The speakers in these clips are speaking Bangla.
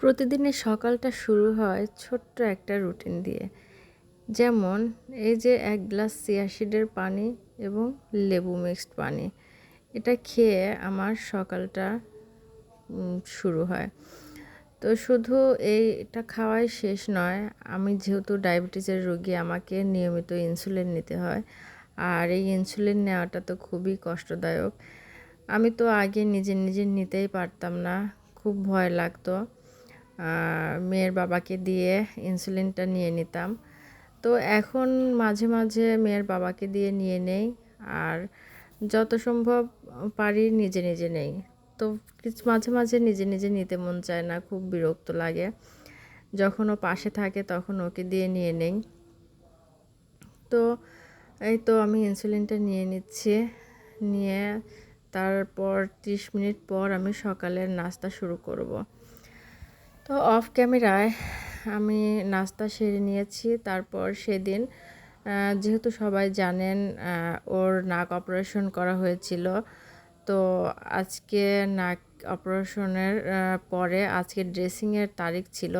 প্রতিদিনের সকালটা শুরু হয় ছোট্ট একটা রুটিন দিয়ে। যেমন এই যে এক গ্লাস সিয়াশিডের পানি এবং লেবু মিক্সড পানি, এটা খেয়ে আমার সকালটা শুরু হয়। তো শুধু এইটা খাওয়াই শেষ নয়, আমি যেহেতু ডায়াবেটিসের রোগী, আমাকে নিয়মিত ইনসুলিন নিতে হয়। আর এই ইনসুলিন নেওয়াটা তো খুবই কষ্টদায়ক। আমি তো আগে নিজে নিজে নিতেই পারতাম না, খুব ভয় লাগতো। মেয়ের বাবাকে দিয়ে ইনসুলিনটা নিয়ে নিতাম। তো এখন মাঝে মাঝে মেয়ের বাবাকে দিয়ে নিয়ে নেই আর যত সম্ভব পারি নিজে নিজে নেই। তো কিছু মাঝে মাঝে নিজে নিজে নিতে মন চায় না, খুব বিরক্ত লাগে। যখন ও পাশে থাকে তখন ওকে দিয়ে নিয়ে নেই। তো এই তো আমি ইনসুলিনটা নিয়ে নিচ্ছি। নিয়ে তারপর ত্রিশ মিনিট পর আমি সকালের নাস্তা শুরু করব। তো অফ ক্যামেরায় আমি নাস্তা সেরে নিয়েছি, তারপর সেদিন যেহেতু সবাই জানেন ওর নাক অপারেশন করা হয়েছিল, তো আজকে নাক অপারেশনের পরে আজকে ড্রেসিংয়ের তারিখ ছিল,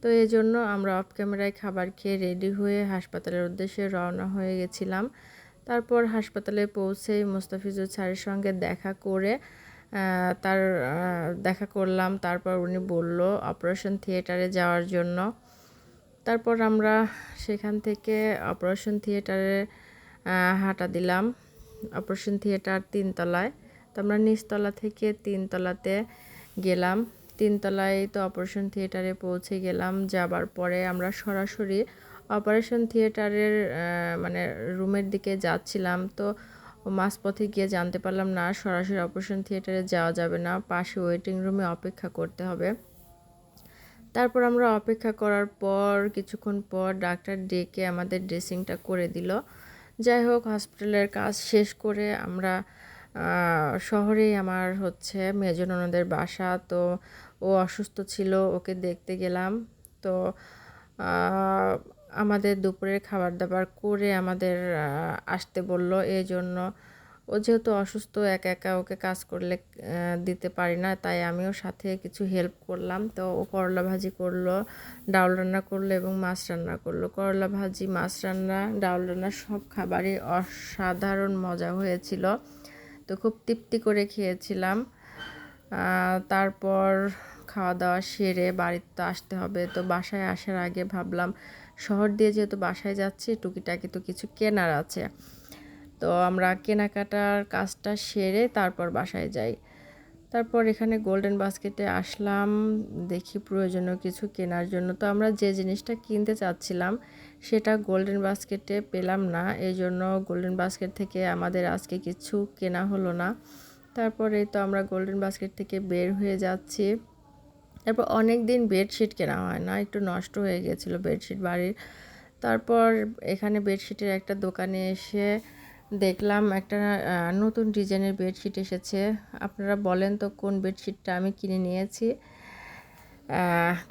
তো এই জন্য আমরা অফ ক্যামেরায় খাবার খেয়ে রেডি হয়ে হাসপাতালের উদ্দেশ্যে রওনা হয়ে গেছিলাম। তারপর হাসপাতালে পৌঁছেই মুস্তাফিজুর স্যারের সঙ্গে দেখা করে তার দেখা করলাম। তারপর উনি বলল অপারেশন থিয়েটারে যাওয়ার জন্য। তারপর আমরা সেখান থেকে অপারেশন থিয়েটারে হাঁটা দিলাম। অপারেশন থিয়েটার তিনতলায়। তো আমরা নিচতলা থেকে তিনতলাতে গেলাম। তিনতলায় তো অপারেশন থিয়েটারে পৌঁছে গেলাম। যাবার পরে আমরা সরাসরি অপারেশন থিয়েটারের মানে রুমের দিকে যাচ্ছিলাম। তো মাঝপথে গিয়ে জানতে পারলাম, না, সরাসরি অপারেশন থিয়েটারে যাওয়া যাবে না, পাশে ওয়েটিং রুমে অপেক্ষা করতে হবে। তারপর আমরা অপেক্ষা করার পর, কিছুক্ষণ পর ডাক্তার ডেকে আমাদের ড্রেসিংটা করে দিল। যাই হোক, হসপিটালের কাজ শেষ করে আমরা শহরেই আমার হচ্ছে মেজো ননদের বাসা। তো ও অসুস্থ ছিল, ওকে দেখতে গেলাম। তো আমাদের দুপুরের খাবার দাবার করে আমাদের আসতে বলল। এই জন্য ও যেহেতু অসুস্থ, একা একা ওকে কাজ করলে দিতে পারি না, তাই আমিও সাথে কিছু হেল্প করলাম। তো ও করলা ভাজি করল, ডাউল রান্না করল এবং মাছ রান্না করল। করলা ভাজি, মাছ রান্না, ডাউল রান্না সব খাবারই অসাধারণ মজা হয়েছিল। তো খুব তৃপ্তি করে খেয়েছিলাম। তারপর খাওয়া দাওয়া সেরে বাড়িতে আসতে হবে। তো বাসায় আসার আগে ভাবলাম শহর দিয়ে যেহেতু বাসায় যাচ্ছি, টুকিটাকি তো কিছু কেনার আছে। তো আমরা কেনাকাটার কাজটা সেরে তারপর বাসায় যাই। তারপর এখানে গোল্ডেন বাস্কেটে আসলাম, দেখি প্রয়োজনীয় কিছু কেনার জন্য। তো আমরা যে জিনিসটা কিনতে চাচ্ছিলাম, সেটা গোল্ডেন বাস্কেটে পেলাম না। এই জন্য গোল্ডেন বাস্কেট থেকে আমাদের আজকে কিছু কেনা হলো না। তারপরে তো আমরা গোল্ডেন বাস্কেট থেকে বের হয়ে যাচ্ছি। তারপর অনেক দিন বেডশিট কেনা হয় না, একটু নষ্ট হয়ে গেছিল বেডশিট বাড়ির। তারপর এখানে বেডশিটের একটা দোকানে এসে দেখলাম একটা নতুন ডিজাইনের বেডশিট এসেছে। আপনারা বলেন তো কোন বেডশিটটা আমি কিনে নিয়েছি?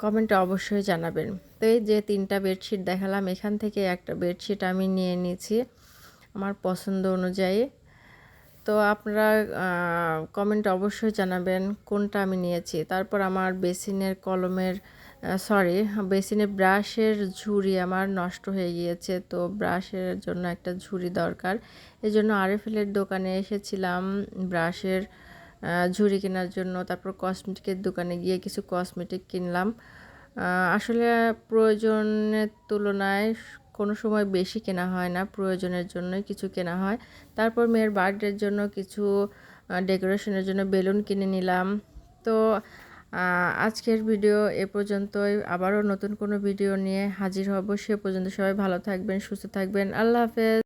কমেন্টে অবশ্যই জানাবেন। তো এই যে তিনটা বেডশিট দেখালাম, এখান থেকে একটা বেডশিট আমি নিয়ে নিয়েছি। আমার পছন্দ অনুযায়ী। তো আপনারা কমেন্ট অবশ্যই জানাবেন কোনটা আমি নিয়েছি। তারপর আমার বেসিনের কলমের সরি বেসিনের ব্রাশের ঝুড়ি আমার নষ্ট হয়ে গিয়েছে, তো ব্রাশের জন্য একটা ঝুড়ি দরকার। এই জন্য আরএফএলের দোকানে এসেছিলাম ব্রাশের ঝুড়ি কেনার জন্য। তারপর কসমেটিকের দোকানে গিয়ে কিছু কসমেটিক কিনলাম। আসলে প্রয়োজনের তুলনায় কোনো সময় বেশি কেনা হয় না, প্রয়োজনের জন্যই কিছু কেনা হয়। তারপর মেয়ের বার্থডের জন্য কিছু ডেকোরেশনের জন্য বেলুন কিনে নিলাম। তো আজকের ভিডিও এ পর্যন্তই। আবারও নতুন কোনো ভিডিও নিয়ে হাজির হব সে পর্যন্ত সবাই ভালো থাকবেন, সুস্থ থাকবেন। আল্লাহ হাফেজ।